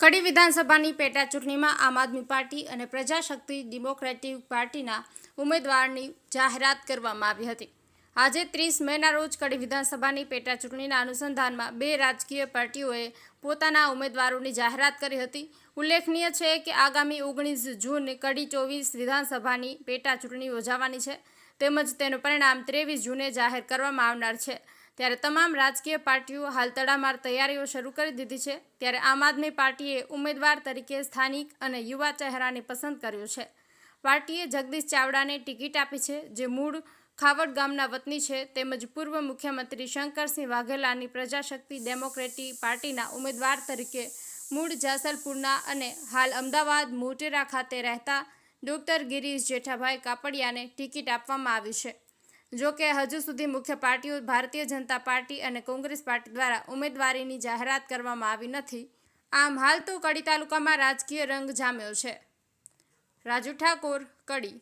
કડી વિધાનસભાની પેટા ચૂંટણીમાં આમ આદમી પાર્ટી અને પ્રજાશક્તિ ડેમોક્રેટિક પાર્ટીના ઉમેદવારની જાહેરાત કરવામાં આવી હતી. આજે ત્રીસ મેના રોજ કડી વિધાનસભાની પેટા ચૂંટણીના અનુસંધાનમાં બે રાજકીય પાર્ટીઓએ પોતાના ઉમેદવારોની જાહેરાત કરી હતી. ઉલ્લેખનીય છે કે આગામી ઓગણીસ જૂન કડી ચોવીસ વિધાનસભાની પેટા ચૂંટણી યોજાવાની છે. તેમજ તેનું પરિણામ ત્રેવીસ જૂને જાહેર કરવામાં આવનાર છે. ત્યારે તમામ રાજકીય પાર્ટીઓ હાલ તડામાર તૈયારીઓ શરૂ કરી દીધી છે. ત્યારે આમ આદમી પાર્ટીએ ઉમેદવાર તરીકે સ્થાનિક અને યુવા ચહેરાને પસંદ કર્યો છે. પાર્ટીએ જગદીશ ચાવડાને ટિકિટ આપી છે, જે મૂળ ખાવડ ગામના વતની છે. તેમજ પૂર્વ મુખ્યમંત્રી શંકરસિંહ વાઘેલાની પ્રજાશક્તિ ડેમોક્રેટિક પાર્ટીના ઉમેદવાર તરીકે મૂળ જાસલપુરના અને હાલ અમદાવાદ મોટેરા ખાતે રહેતા ડોક્ટર ગિરીશ જેઠાભાઈ કાપડિયાને ટિકિટ આપવામાં આવી છે. જો કે હજુ સુધી મુખ્ય પાર્ટીઓ ભારતીય જનતા પાર્ટી અને કોંગ્રેસ પાર્ટી દ્વારા ઉમેદવારીની જાહેરાત કરવામાં આવી નથી. આમ હાલ તો કડી તાલુકામાં રાજકીય રંગ જામ્યો છે. રાજુ ઠાકોર, કડી.